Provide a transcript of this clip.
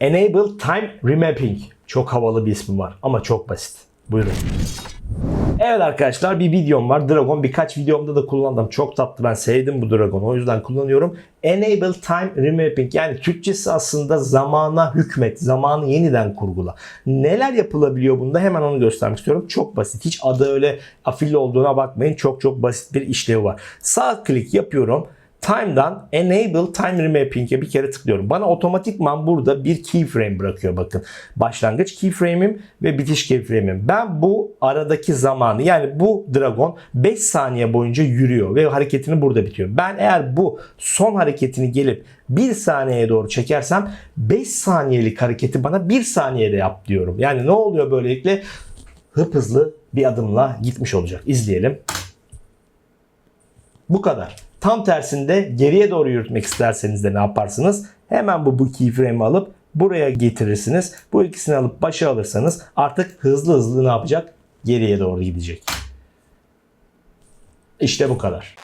Enable Time Remapping. Çok havalı bir ismi var ama çok basit. Buyurun. Evet arkadaşlar bir videom var. Dragon birkaç videomda da kullandım. Çok tatlı ben sevdim bu Dragon. O yüzden kullanıyorum. Enable Time Remapping yani Türkçesi aslında zamana hükmet, zamanı yeniden kurgula. Neler yapılabiliyor bunda hemen onu göstermek istiyorum. Çok basit. Hiç adı öyle afilli olduğuna bakmayın. Çok çok basit bir işlevi var. Sağ klik yapıyorum. Time'dan Enable Time Remapping'e bir kere tıklıyorum. Bana otomatikman burada bir keyframe bırakıyor bakın. Başlangıç keyframe'im ve bitiş keyframe'im. Ben bu aradaki zamanı yani bu dragon 5 saniye boyunca yürüyor ve hareketini burada bitiyor. Ben eğer bu son hareketini gelip 1 saniyeye doğru çekersem 5 saniyelik hareketi bana 1 saniyede yap diyorum. Yani ne oluyor böylelikle? Hıp hızlı bir adımla gitmiş olacak. İzleyelim. Bu kadar. Tam tersinde geriye doğru yürütmek isterseniz de ne yaparsınız? Hemen bu, bu keyframe'i alıp buraya getirirsiniz. Bu ikisini alıp başa alırsanız artık hızlı hızlı ne yapacak? Geriye doğru gidecek. İşte bu kadar.